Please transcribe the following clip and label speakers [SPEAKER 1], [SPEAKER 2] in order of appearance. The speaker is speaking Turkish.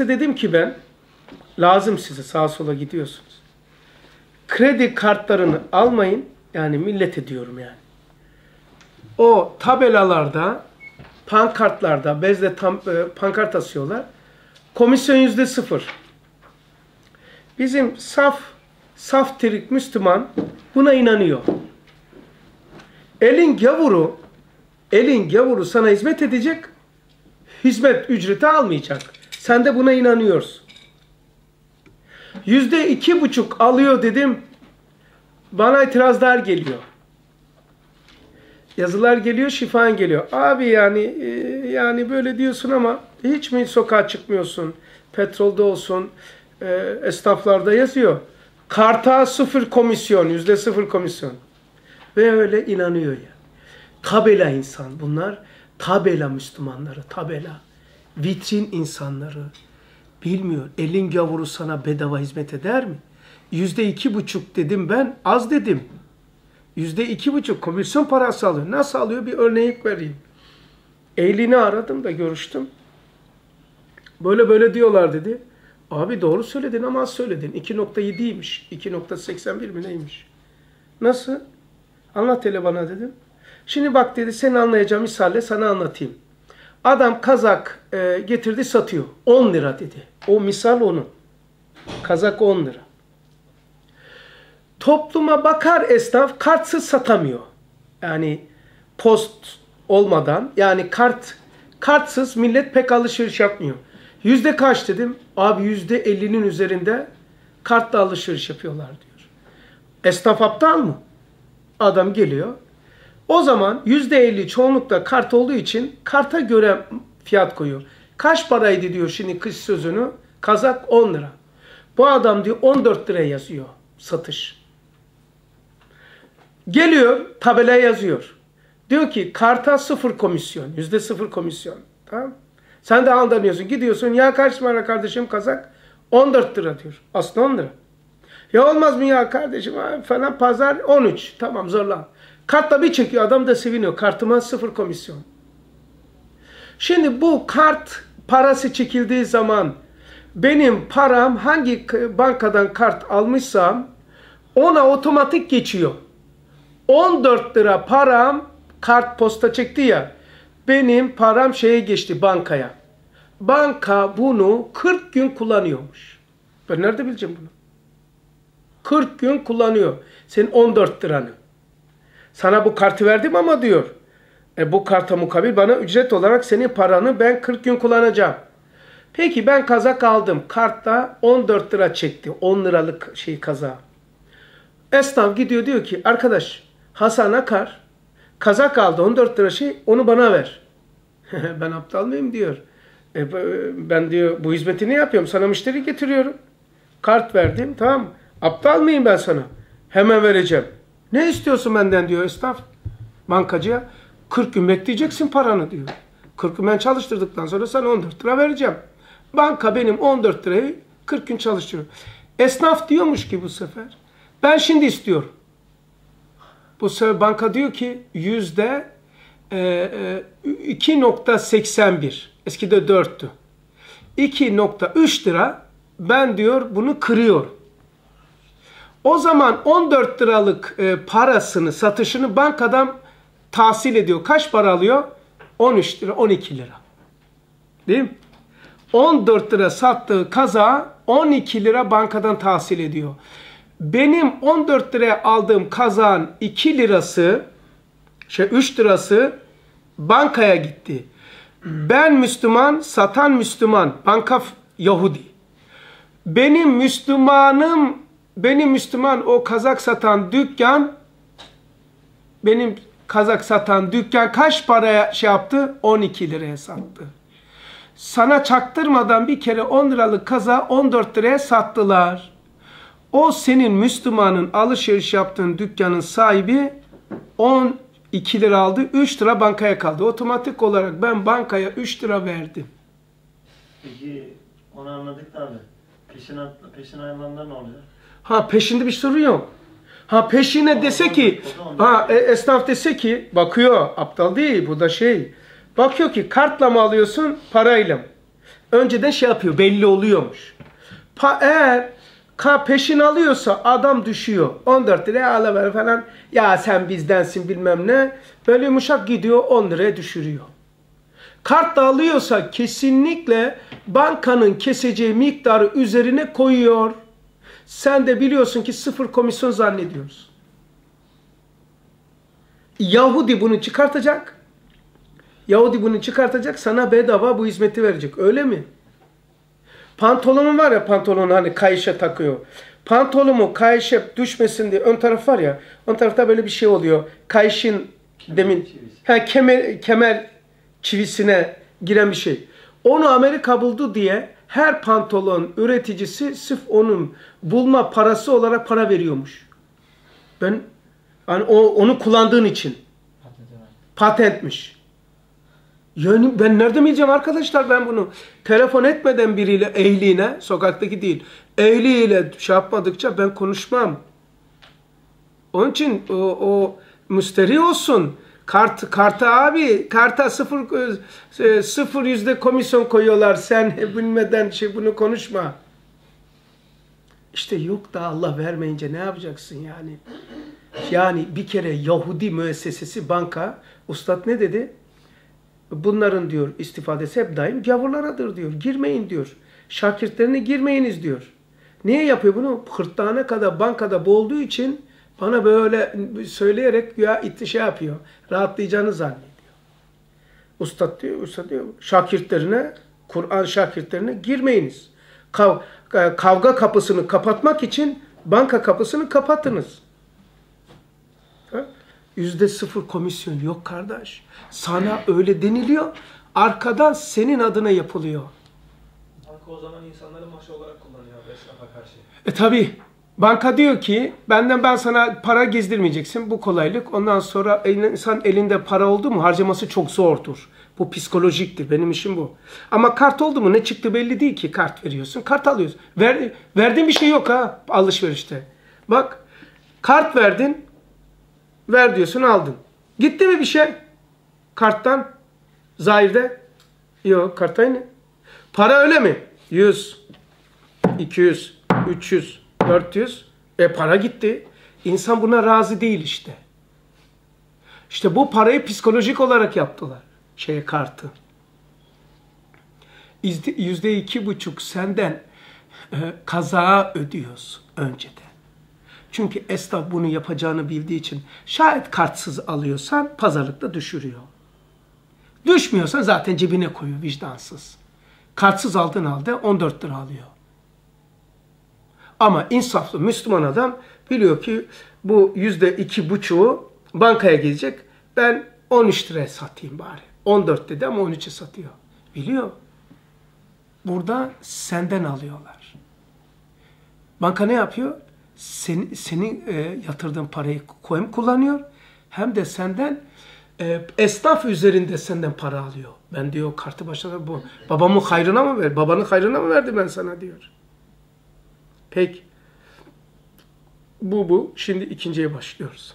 [SPEAKER 1] derste dedim ki ben lazım size sağa sola gidiyorsunuz. Kredi kartlarını almayın. Yani millete diyorum yani. O tabelalarda, pankartlarda, bezle tam, e, pankart asıyorlar. Komisyon yüzde sıfır. Bizim saf, saf tirik Müslüman buna inanıyor. Elin gavuru, elin gavuru sana hizmet edecek, hizmet ücreti almayacak. Sen de buna inanıyorsun. Yüzde iki buçuk alıyor dedim. Bana itirazlar geliyor. Yazılar geliyor, şifan geliyor. Abi yani e, yani böyle diyorsun ama hiç mi sokağa çıkmıyorsun? Petrolde olsun, e, esnaflarda yazıyor. Karta sıfır komisyon, yüzde sıfır komisyon. Ve öyle inanıyor ya. Tabela insan bunlar. Tabela Müslümanları, tabela. Vitrin insanları. Bilmiyor. Elin gavuru sana bedava hizmet eder mi? Yüzde iki buçuk dedim ben, az dedim. Yüzde iki buçuk komisyon parası alıyor. Nasıl alıyor bir örnek vereyim. Eylini aradım da görüştüm. Böyle böyle diyorlar dedi. Abi doğru söyledin ama az söyledin. 2.7'ymiş. 2.81 mi neymiş? Nasıl? Anlat hele bana dedim. Şimdi bak dedi seni anlayacağım misalle sana anlatayım. Adam kazak e, getirdi satıyor. 10 lira dedi. O misal onun. Kazak 10 lira. Topluma bakar esnaf kartsız satamıyor. Yani post olmadan yani kart kartsız millet pek alışveriş yapmıyor. Yüzde kaç dedim? Abi yüzde ellinin üzerinde kartla alışveriş yapıyorlar diyor. Esnaf aptal mı? Adam geliyor. O zaman yüzde elli çoğunlukla kart olduğu için karta göre fiyat koyuyor. Kaç paraydı diyor şimdi kış sözünü? Kazak 10 lira. Bu adam diyor 14 liraya yazıyor satış. Geliyor tabelaya yazıyor. Diyor ki karta sıfır komisyon. Yüzde sıfır komisyon. Tamam Sen de aldanıyorsun. Gidiyorsun ya kaç para kardeşim kazak? 14 lira diyor. Aslında 10 lira. Ya olmaz mı ya kardeşim falan pazar 13. Tamam zorla. Kartla bir çekiyor adam da seviniyor. Kartıma sıfır komisyon. Şimdi bu kart parası çekildiği zaman benim param hangi bankadan kart almışsam ona otomatik geçiyor. 14 lira param kart posta çekti ya. Benim param şeye geçti bankaya. Banka bunu 40 gün kullanıyormuş. Ben nerede bileceğim bunu? 40 gün kullanıyor. Senin 14 liranı. Sana bu kartı verdim ama diyor. E bu karta mukabil bana ücret olarak senin paranı ben 40 gün kullanacağım. Peki ben kazak aldım. Kartta 14 lira çekti. 10 liralık şey kaza. Esnaf gidiyor diyor ki arkadaş Hasan Akar kazak aldı 14 lira şey onu bana ver. ben aptal mıyım diyor. E, ben diyor bu hizmeti ne yapıyorum? Sana müşteri getiriyorum. Kart verdim tamam Aptal mıyım ben sana? Hemen vereceğim. Ne istiyorsun benden diyor esnaf bankacıya. 40 gün bekleyeceksin paranı diyor. 40 gün ben çalıştırdıktan sonra sana 14 lira vereceğim. Banka benim 14 lirayı 40 gün çalıştırıyor. Esnaf diyormuş ki bu sefer. Ben şimdi istiyorum. Bu sefer banka diyor ki yüzde 2.81. E, Eskide 4'tü. 2.3 lira ben diyor bunu kırıyorum. O zaman 14 liralık e, parasını, satışını bankadan tahsil ediyor. Kaç para alıyor? 13 lira, 12 lira. Değil mi? 14 lira sattığı kaza 12 lira bankadan tahsil ediyor. Benim 14 liraya aldığım kazan 2 lirası, şey 3 lirası bankaya gitti. Ben Müslüman, satan Müslüman, banka Yahudi. Benim Müslümanım benim Müslüman o kazak satan dükkan benim kazak satan dükkan kaç paraya şey yaptı? 12 liraya sattı. Sana çaktırmadan bir kere 10 liralık kaza 14 liraya sattılar. O senin Müslümanın alışveriş yaptığın dükkanın sahibi 12 lira aldı. 3 lira bankaya kaldı. Otomatik olarak ben bankaya 3 lira verdim.
[SPEAKER 2] Peki onu anladık da abi. Peşin, peşin ayrılanlar ne oluyor?
[SPEAKER 1] Ha peşinde bir sorun yok. Ha peşine dese ki, ha e, esnaf dese ki, bakıyor, aptal değil, bu da şey. Bakıyor ki kartla mı alıyorsun, parayla mı? Önceden şey yapıyor, belli oluyormuş. Pa eğer ka peşin alıyorsa adam düşüyor. 14 liraya alıver falan. Ya sen bizdensin bilmem ne. Böyle yumuşak gidiyor 10 liraya düşürüyor. Kart da alıyorsa kesinlikle bankanın keseceği miktarı üzerine koyuyor. Sen de biliyorsun ki sıfır komisyon zannediyoruz. Yahudi bunu çıkartacak. Yahudi bunu çıkartacak sana bedava bu hizmeti verecek. Öyle mi? Pantolonun var ya pantolonu hani kayışa takıyor. Pantolonumu kayışa düşmesin diye ön taraf var ya. Ön tarafta böyle bir şey oluyor. Kayışın demin
[SPEAKER 2] çivisi.
[SPEAKER 1] ha, kemer, kemer çivisine giren bir şey. Onu Amerika buldu diye her pantolon üreticisi sırf onun bulma parası olarak para veriyormuş. Ben hani o, onu kullandığın için patentmiş. Yani ben nerede bileceğim arkadaşlar ben bunu telefon etmeden biriyle ehliine sokaktaki değil ehliyle şey yapmadıkça ben konuşmam. Onun için o, o müşteri olsun. Kart, karta abi karta sıfır, e, sıfır yüzde komisyon koyuyorlar sen bilmeden şey bunu konuşma. İşte yok da Allah vermeyince ne yapacaksın yani? Yani bir kere Yahudi müessesesi banka ustad ne dedi? Bunların diyor istifadesi hep daim gavurlaradır diyor. Girmeyin diyor. Şakirtlerine girmeyiniz diyor. Niye yapıyor bunu? Hırtlağına kadar bankada boğulduğu için bana böyle söyleyerek ya itti şey yapıyor. Rahatlayacağını zannediyor. Ustad diyor, ustad diyor şakirtlerine, Kur'an şakirtlerine girmeyiniz. Kav, kavga kapısını kapatmak için banka kapısını kapatınız. Yüzde sıfır komisyon yok kardeş. Sana öyle deniliyor. Arkadan senin adına yapılıyor.
[SPEAKER 3] Banka o zaman insanları maşa olarak kullanıyor esnafa karşı.
[SPEAKER 1] E tabi. Banka diyor ki benden ben sana para gezdirmeyeceksin. Bu kolaylık. Ondan sonra insan elinde para oldu mu harcaması çok zordur. Bu psikolojiktir. Benim işim bu. Ama kart oldu mu ne çıktı belli değil ki. Kart veriyorsun. Kart alıyorsun. Ver, verdiğin bir şey yok ha alışverişte. Bak kart verdin. Ver diyorsun aldın. Gitti mi bir şey? Karttan. Zahirde. Yok kart aynı. Para öyle mi? 100, 200, 300, 400. E para gitti. İnsan buna razı değil işte. İşte bu parayı psikolojik olarak yaptılar. Şeye kartı. Yüzde iki buçuk senden e, kazağa ödüyorsun önceden. Çünkü esnaf bunu yapacağını bildiği için şayet kartsız alıyorsan pazarlıkta düşürüyor. Düşmüyorsan zaten cebine koyuyor vicdansız. Kartsız aldığın halde 14 lira alıyor. Ama insaflı Müslüman adam biliyor ki bu yüzde iki buçuğu bankaya gidecek. Ben 13 liraya satayım bari. 14 dedi ama 13'e satıyor. Biliyor. Burada senden alıyorlar. Banka ne yapıyor? Senin, senin e, yatırdığın parayı hem kullanıyor hem de senden e, esnaf üzerinde senden para alıyor. Ben diyor kartı başladı bu. Babamın hayrına mı ver? Babanın hayrına mı verdi ben sana diyor. Peki. Bu bu. Şimdi ikinciye başlıyoruz.